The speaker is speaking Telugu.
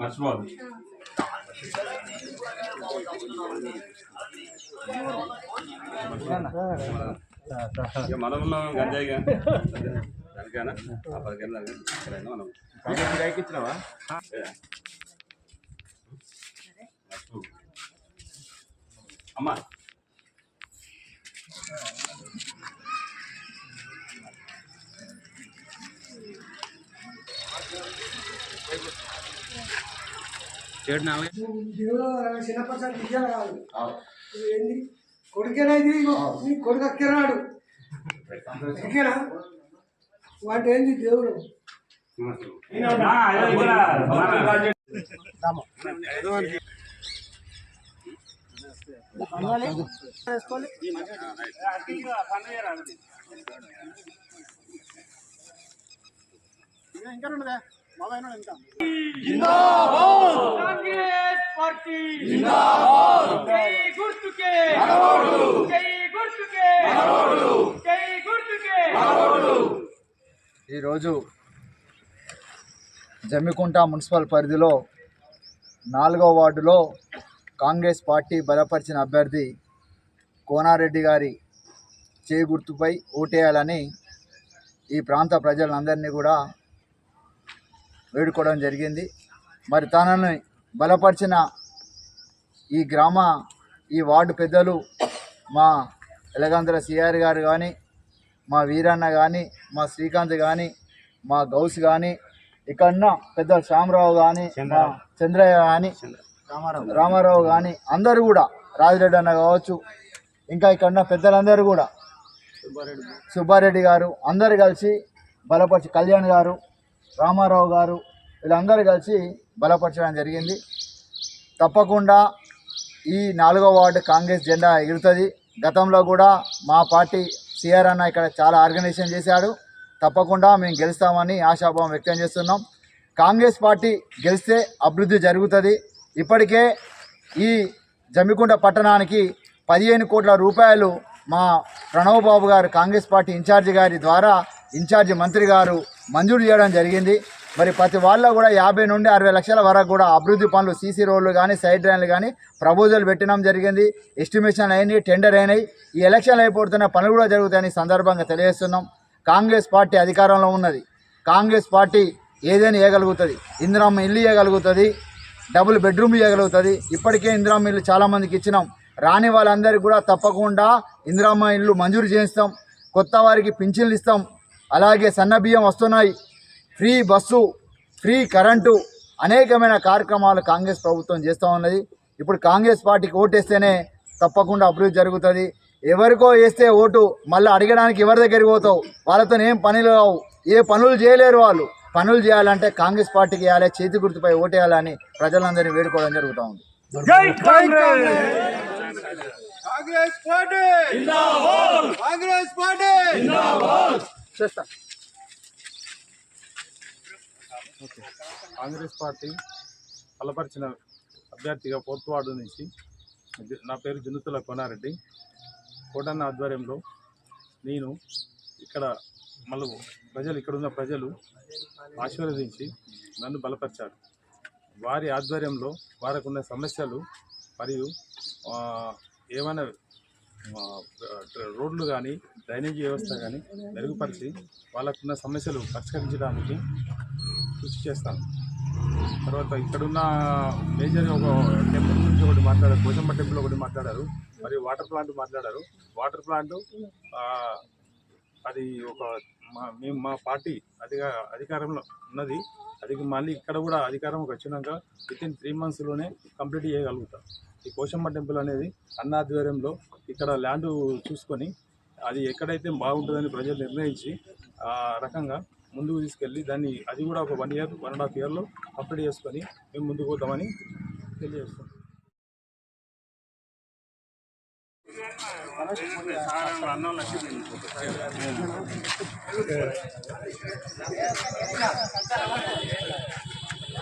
మర్చిపోదు మనం ఉన్నాం గంజాయి కానీ ఆ పదిహేను దానికైనా మనం బీజేపీ ఇచ్చినావా అమ్మా దేవుడు చిన్నప్పటి విజయాలు కాదు ఏంది కొడుకేనా ఇది ఇగో నీ కొడుకు అక్కిరాడు అక్కిరా వాటి ఏంది దేవుడు? కాంగ్రెస్ పార్టీ జై గుర్తుకే జై గుర్తుకే జై గుర్తుకే ఈరోజు జమ్మికుంట మున్సిపల్ పరిధిలో నాలుగో వార్డులో కాంగ్రెస్ పార్టీ బలపరిచిన అభ్యర్థి కోనారెడ్డి గారి చేయి గుర్తుపై ఓటేయాలని ఈ ప్రాంత ప్రజలందరినీ కూడా వేడుకోవడం జరిగింది. మరి తనని బలపరిచిన ఈ గ్రామ ఈ వార్డు పెద్దలు మా ఎలగంతల సిఆర్ గారు కానీ మా వీరన్న కానీ మా శ్రీకాంత్ కానీ మా గౌస్ కానీ ఇక్కడున్న పెద్ద శ్యామరావు కానీ మా చంద్రయ్య. కానీ రామారావు. కానీ అందరూ కూడా రాజిరెడ్డి అన్న కావచ్చు ఇంకా ఇక్కడున్న పెద్దలందరూ కూడా సుబ్బారెడ్డి గారు అందరు కలిసి బలపరిచి కళ్యాణ్ గారు రామారావు గారు వీళ్ళందరూ కలిసి బలపరచడం జరిగింది. తప్పకుండా ఈ నాలుగో వార్డు కాంగ్రెస్ జెండా ఎగురుతుంది. గతంలో కూడా మా పార్టీ సిఆర్ అన్న ఇక్కడ చాలా ఆర్గనైజేషన్ చేశాడు. తప్పకుండా మేము గెలుస్తామని ఆశాభావం వ్యక్తం చేస్తున్నాం. కాంగ్రెస్ పార్టీ గెలిస్తే అభివృద్ధి జరుగుతుంది. ఇప్పటికే ఈ జమ్మికుంట పట్టణానికి పదిహేను కోట్ల రూపాయలు మా ప్రణవ్ బాబు గారు కాంగ్రెస్ పార్టీ ఇన్ఛార్జి గారి ద్వారా ఇన్ఛార్జి మంత్రి గారు మంజూరు చేయడం జరిగింది. మరి ప్రతి వాళ్ళ కూడా యాభై నుండి అరవై లక్షల వరకు కూడా అభివృద్ధి పనులు సీసీ రోడ్లు కానీ సైడ్ డ్రైన్లు కానీ ప్రపోజల్ పెట్టడం జరిగింది. ఎస్టిమేషన్ అయినాయి టెండర్ అయినాయి. ఈ ఎలక్షన్లు అయిపోతున్న పనులు కూడా జరుగుతాయని సందర్భంగా తెలియజేస్తున్నాం. కాంగ్రెస్ పార్టీ అధికారంలో ఉన్నది. కాంగ్రెస్ పార్టీ ఏదైనా ఇవ్వగలుగుతుంది ఇందిరామ్మ ఇల్లు ఇవ్వగలుగుతుంది డబుల్ బెడ్రూమ్ ఇవ్వగలుగుతుంది ఇప్పటికే ఇందిరామ్మ ఇల్లు చాలామందికి ఇచ్చినాం. రాని వాళ్ళందరికీ కూడా తప్పకుండా ఇందిరామ్మ ఇల్లు మంజూరు చేయిస్తాం. కొత్త వారికి పింఛన్లు ఇస్తాం. అలాగే సన్న బియ్యం వస్తున్నాయి. ఫ్రీ బస్సు ఫ్రీ కరెంటు అనేకమైన కార్యక్రమాలు కాంగ్రెస్ ప్రభుత్వం చేస్తూ ఉన్నది. ఇప్పుడు కాంగ్రెస్ పార్టీకి ఓటేస్తేనే తప్పకుండా అభివృద్ధి జరుగుతుంది. ఎవరికో వేస్తే ఓటు మళ్ళీ అడగడానికి ఎవరి దగ్గరికి పోతావు? వాళ్ళతో ఏం పనులు కావు ఏ పనులు చేయలేరు వాళ్ళు. పనులు చేయాలంటే కాంగ్రెస్ పార్టీకి వేయాలి చేతి గుర్తుపై ఓటేయాలని ప్రజలందరినీ వేడుకోవడం జరుగుతూ ఉంది. Congress! Party! Congress okay. Congress party బలపరిచిన అభ్యర్థిగా ఫోర్త్ వార్డు నుంచి నా పేరు జున్నుతుల కొనారెడ్డి. కోటన్న ఆధ్వర్యంలో నేను ఇక్కడ మళ్ళీ ప్రజలు ఇక్కడున్న ప్రజలు ఆశీర్వదించి నన్ను బలపరిచారు. వారి ఆధ్వర్యంలో వారికి ఉన్న సమస్యలు మరియు ఏమైనా రోడ్లు కానీ డ్రైనేజీ వ్యవస్థ కానీ మెరుగుపరిచి వాళ్ళకున్న సమస్యలు పరిష్కరించడానికి కృషి చేస్తాను తర్వాత ఇక్కడున్న మేజర్ ఒక టెంపుల్ గురించి ఒకటి మాట్లాడారు కోచమ్మ టెంపుల్ ఒకటి మాట్లాడారు మరియు వాటర్ ప్లాంట్ మాట్లాడారు. వాటర్ ప్లాంట్ అది ఒక మా మేము మా పార్టీ అధిక అధికారంలో ఉన్నది. అది మళ్ళీ ఇక్కడ కూడా అధికారం వచ్చినాక విత్ ఇన్ త్రీ మంత్స్లోనే కంప్లీట్ చేయగలుగుతాం. ఈ కోశమ్మ టెంపుల్ అనేది అన్న ఆధ్వర్యంలో ఇక్కడ ల్యాండ్ చూసుకొని అది ఎక్కడైతే బాగుంటుందని ప్రజలు నిర్ణయించి ఆ రకంగా ముందుకు తీసుకెళ్ళి దాన్ని అది కూడా ఒక one year one and half ఇయర్లో కంప్లీట్ చేసుకొని మేము ముందుకు పోతామని తెలియజేస్తాం. 这